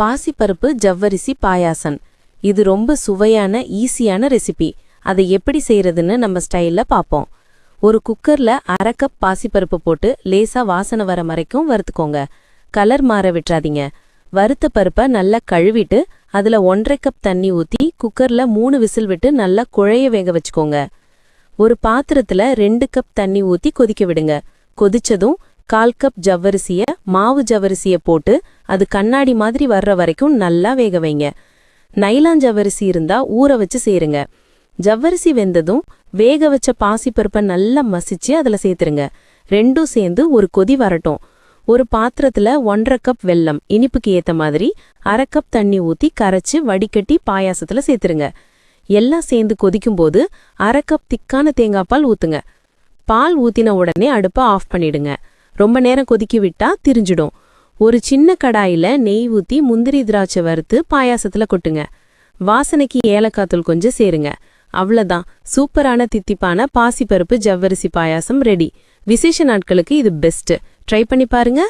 பாசிப்பருப்பு ஜவ்வரிசி பாயாசம். இது ரொம்ப சுவையான ஈஸியான ரெசிபி. அதை எப்படி செய்யறதுன்னு நம்ம ஸ்டைல்ல பார்ப்போம் ஒரு குக்கர்ல அரை கப் பாசிப்பருப்பு போட்டு லேசா வாசனை வர வரைக்கும் வறுத்துக்கோங்க. கலர் மாற விட்டுறாதீங்க வறுத்த பருப்பை நல்லா கழுவிட்டு அதுல ஒன்றரை கப் தண்ணி ஊற்றி குக்கர்ல மூணு விசில் விட்டு நல்லா குழைய வேக வச்சுக்கோங்க. ஒரு பாத்திரத்துல ரெண்டு கப் தண்ணி ஊற்றி கொதிக்க விடுங்க. கொதிச்சதும் கால் கப் ஜவ்வரிசிய மாவு ஜவ்வரிசிய போட்டு அது கண்ணாடி மாதிரி வர்ற வரைக்கும் நல்லா வேக வைங்க. நைலான் ஜவ்வரிசி இருந்தா ஊற வச்சு சேருங்க. ஜவ்வரிசி வெந்ததும் வேக வச்ச பாசிப்பருப்பை நல்லா மசிச்சு அதுல சேர்த்துருங்க. ரெண்டும் சேர்ந்து ஒரு கொதி வரட்டும். ஒரு பாத்திரத்துல ஒன்றரை கப் வெல்லம் இனிப்புக்கு ஏத்த மாதிரி அரை கப் தண்ணி ஊத்தி கரைச்சு வடிகட்டி பாயாசத்துல சேர்த்துருங்க. எல்லாம் சேர்ந்து கொதிக்கும்போது அரை கப் திக்கான தேங்காய் பால் ஊத்துங்க. பால் ஊத்தின உடனே அடுப்பை ஆஃப் பண்ணிடுங்க. ரொம்ப நேரம் கொதிக்க விட்டா திரிஞ்சிடும். ஒரு சின்ன கடாயில நெய் ஊத்தி முந்திரி திராட்சை வறுத்து பாயாசத்துல கொட்டுங்க. வாசனைக்கு ஏலக்காய் தூள் கொஞ்சம் சேருங்க. அவ்வளவுதான். சூப்பரான தித்திப்பான பாசிப்பருப்பு ஜவ்வரிசி பாயாசம் ரெடி விசேஷ நாட்களுக்கு இது பெஸ்ட் ட்ரை பண்ணி பாருங்க.